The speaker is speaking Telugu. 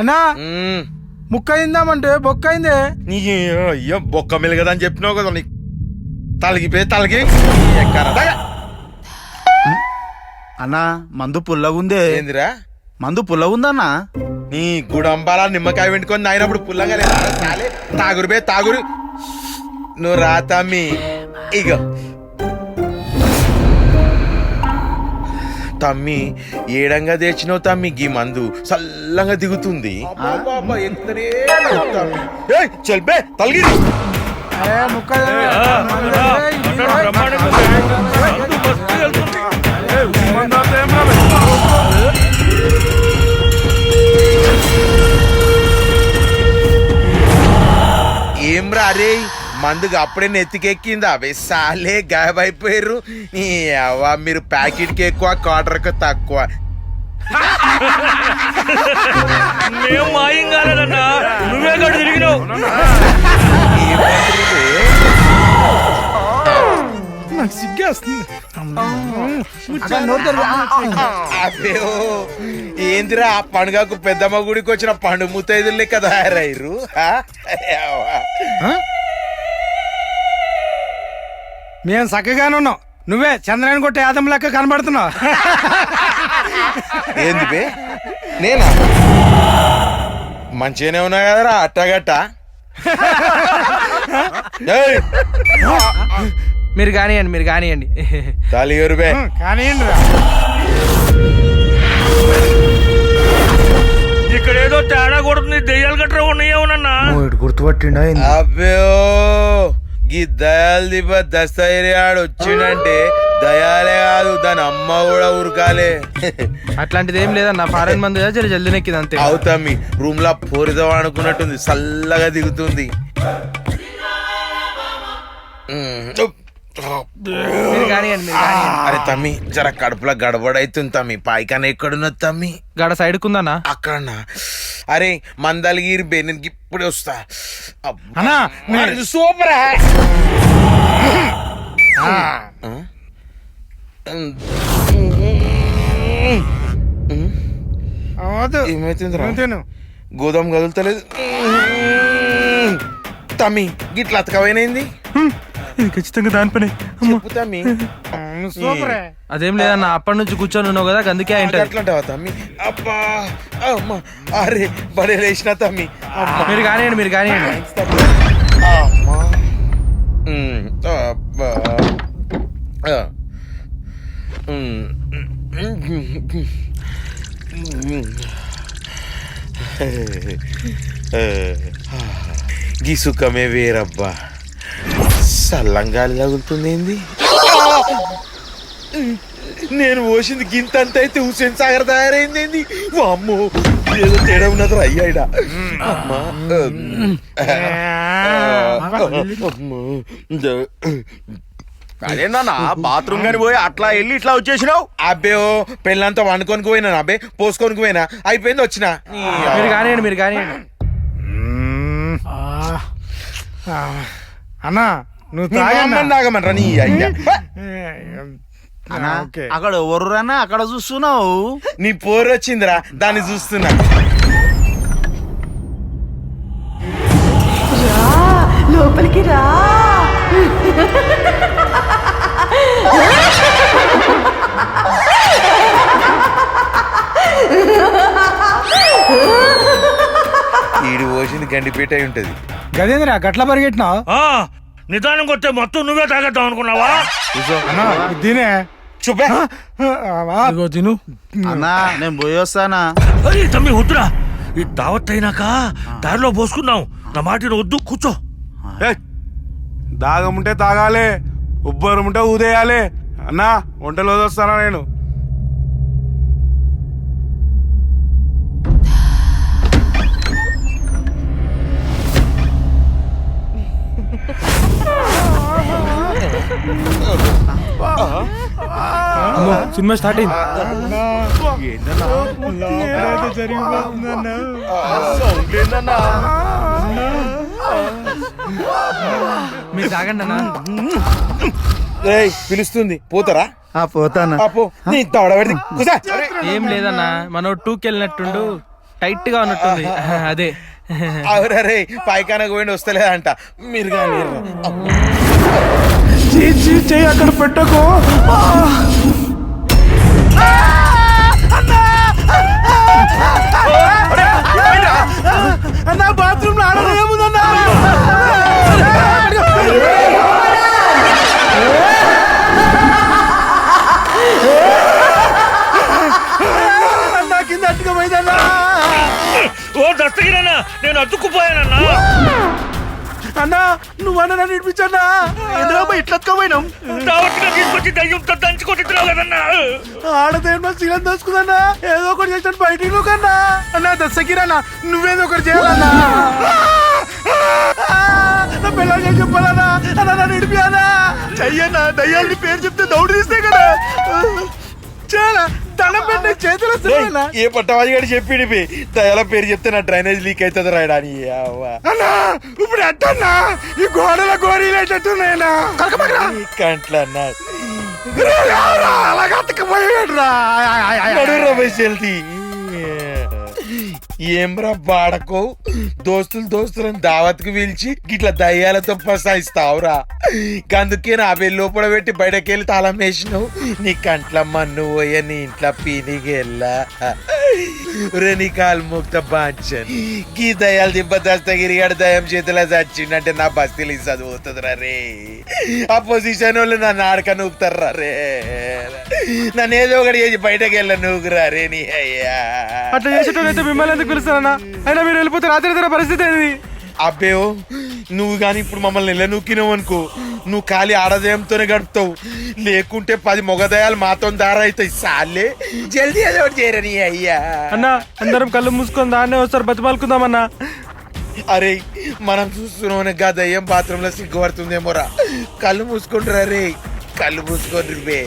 అన్నా. ముక్క అయిందామంటే బొక్క అయిందే? నీ అయ్యో బొక్క మెలుగదా అని చెప్పినావు కదా నీ తలగిపోయి తలగి. అన్నా మందు పుల్లగుందే. ఏందిరా? మందు పుల్లగుందన్నా? నీ గుడంబాల నిమ్మకాయ వెంటుకొని నాయనప్పుడు పుల్లగా లేదా చాలే తాగురు బే తాగురు. నువ్వు రా తమ్మి ఇగో. తమ్మి ఏడంగా తెచ్చినావు తమ్మి గీ మందు చల్లంగా దిగుతుంది. అబ్బబ్బబ్బ, ఎంతనే లేదు తమ్మి. ఏయ్, చల్ బే తలగిరి మందుకు అప్పుడే నెత్తికెక్కిందా అవి సాలే గాయబైపోయారు మీరు ప్యాకెట్కి ఎక్కువ క్వార్టర్కి తక్కువ. మేము మాయం కాలేదన్నా? నువ్వే తిరిగినావు? నాకు సిగ్గేస్తుంది. ఏందిరా ఆ పండుగకు పెద్దమ్మ గుడికి వచ్చిన పండు ముత్తైదులు ఆ? అవ్వ. మేము చక్కగానే ఉన్నాం నువ్వే చంద్రాయన కొట్టే ఆదం లెక్క కనబడుతున్నావు. ఏంది బే? నేనా? మంచిగానే ఉన్నా కదరా అట్టగట్ట. ఏయ్, మీరు కానివ్వండి మీరు కానివ్వండి తాలిగరు బే? కానీ ఇక్కడ ఏదో తేడా కొడుతుంది దెయ్యాలు గట్రా ఉన్నాయేమోనన్నా గుర్తుపట్టిండా అబ్బో గీ దయాల్ దిబ్బ దస్తైర్యాడు వచ్చిండంటే దయాలే కాదు దాని అమ్మ కూడా ఉరకాలే. అట్లాంటిది ఏం లేదన్న ఫారెన్ మంది జర జల్దీ నెక్కింది అంతే. అవుతామి రూమ్ లా పోరిదాం అనుకున్నట్టుంది చల్లగా దిగుతుంది. అరే తమ్మి జర కడుపులో గడబడైతుంది తమ్మి పాయికాన ఎక్కడున్నది తమ్మి? గడ సైడ్ కుందన్నా అక్కడ అరే మందలగిరి బే నేను ఇప్పుడే వస్తా. అన్నా, సూపర్ తిను. గోదాం కదులుతలేదు. తమ్మి గిట్ల అతకమైనది ఇది ఖచ్చితంగా దానిపని చెప్పు తమ్మి. సూపరే అదేం లేదన్న అప్పటి నుంచి కూర్చొని ఉన్నావు కదా అందుకే అట్లంటావా తమ్మి? అబ్బా అమ్మా అరే బడే లేచిన తమ్మి. మీరు కానివ్వండి మీరు కానివ్వండి. అమ్మా. ఉమ్, అబ్బా ఆ. ఉమ్. గీ సుఖమే వేరబ్బా. సల్లంగాలి తగులుతుంది ఏంది నేను పోసింది గింత అంత అయితే హుసేన్ సాగర్ తయారైంది ఏంది వామ్మో ఏదో తేడా ఉన్నది అయ్యాయిడా అమ్మా అమ్మా బాత్రూమ్ గాని పోయి అట్లా వెళ్ళి ఇట్లా వచ్చేసినావు? అబ్బే ఓ పెళ్ళంతా వండుకొని పోయినా అబ్బే పోసుకొని పోయినా. అయిపోయింది వచ్చిన. మీరు కానివ్వండి మీరు కానివ్వండి అన్నా నువ్వు తాగన్నా? తాగమనరా నీ అయ్యా. అన్నా. అక్కడ ఎవరురన్నా అక్కడ చూస్తున్నావు? నీ పోరు వచ్చిందిరా దాన్ని చూస్తున్నా. లోపలికి రా. ఈడు పోసింది గండిపేట అయి ఉంటది. గజేంద్ర గట్ల పరిగెట్టినావు? ఆ, నిదానం కొత్తే మొత్తం నువ్వే తాగేద్దాం అనుకున్నావా? తినే చూపే. ఇదిగో తిను. అన్నా నేను పోయి వస్తానా అయ్యి తమ్మి వద్దురా. ఈ దావత్ అయినాక దారిలో పోసుకుందాం. నా మాట వద్దు కూర్చో. దాగముంటే తాగాలి ఉబ్బరముంటే ఊదేయాలి. అన్నా వంటలు వస్తానా నేను? సినిమా స్టార్ట్ అయింది. మీరు తాగండి అన్న. పిలుస్తుంది. పోతారా? ఆ పోతానా. ఏం లేదన్నా మనోడు టూకి వెళ్ళినట్టుండు టైట్గా ఉన్నట్టుంది. అదే. అవురే పైకానకు పోయిండి వస్తలేదంట. మీరు కానీ చీ చీ చెయ్యి అక్కడ పెట్టకు. నేను అతుక్కుపోయానన్నా. అన్నా నువ్వన్నా నన్ను ఇడిపించన్నా ఎందుకమ్మా ఇట్లా పోయినాం దావత్గా తీసుకొచ్చి దయ్యంతో దంచుకొట్టిస్తున్నావు కదన్నా. ఆడదేమో శీలం దోసుకుందన్నా? ఏదో ఒకటి చేస్తాను బయటికి నువ్వు కన్నా అన్నా దశకిరన్నా నువ్వేదో ఒకటి చేయాలన్నా. నా పిల్లలు చెప్పాలన్నా? అన్నా నన్ను ఇడిపియాలా చెయ్యన్నా దయ్యాలని పేరు చెప్తే దౌడు తీస్తే కదా. ఏ పట్టవాజి గారు చెప్పి దయాల పేరు చెప్తే నా డ్రైనేజ్ లీక్ అవుతుంది రాయడాని అన్నా ఇప్పుడు ఎట్టన్నా? ఈ గోడల గోరీలు ఎట్టున్నాయన్నా కంట్లన్నా అలాగ అతకపోయాడురా జల్దీ. ఏం రా బాడకో దోస్తులు దోస్తులను దావత్కు పిలిచి గిట్లా దయ్యాలతో ప్రసాయిస్తావురా అందుకే నా వెళ్ళి లోపల పెట్టి బయటకెళ్ళి తాళం వేసినావు. నీ కంట్ల మన్ను పోయ నీ ఇంట్లో పీనిగెళ్ళ రెనికాల్ నీ ముక్త బాంచన్ గీ దయాలు దిబ్బ దస్తగిరి గడ దయం చేతిలో చచ్చిండంటే నా బస్తీలు చదువుతుందిరా రే ఆ పొజిషన్ వాళ్ళు నా నాడక నూపుతారా రే నన్ను ఏదో ఒకటి చేసి బయటకు వెళ్ళ నూకురా రే నీ అయ్యా అట్లా చేసేటోళ్ళు అయితే మిమ్మల్ని ఎందుకు పిలుస్తారన్నా అయినా మీరు వెళ్ళిపోతే రాత్రి పరిస్థితి ఏంది అబ్బేో నువ్వు కానీ ఇప్పుడు మమ్మల్ని నిలనూకినావు అనుకో నువ్వు ఖాళీ ఆడదయంతోనే గడుపుతావు. లేకుంటే పది మొగదయాలు మాతో దారైతాయి. సాలే జల్దీ ఏదో ఒకటి చేయరని అయ్యా? అన్నా అందరం కళ్ళు మూసుకొని దాన్నే వస్తారు బతిమాలుకుందామన్నా. అరే మనం చూస్తున్నాం గా దయ్యం బాత్రూంలో సిగ్గుపడుతుందేమోరా? కళ్ళు మూసుకుంటారా రే కళ్ళు మూసుకోండి రే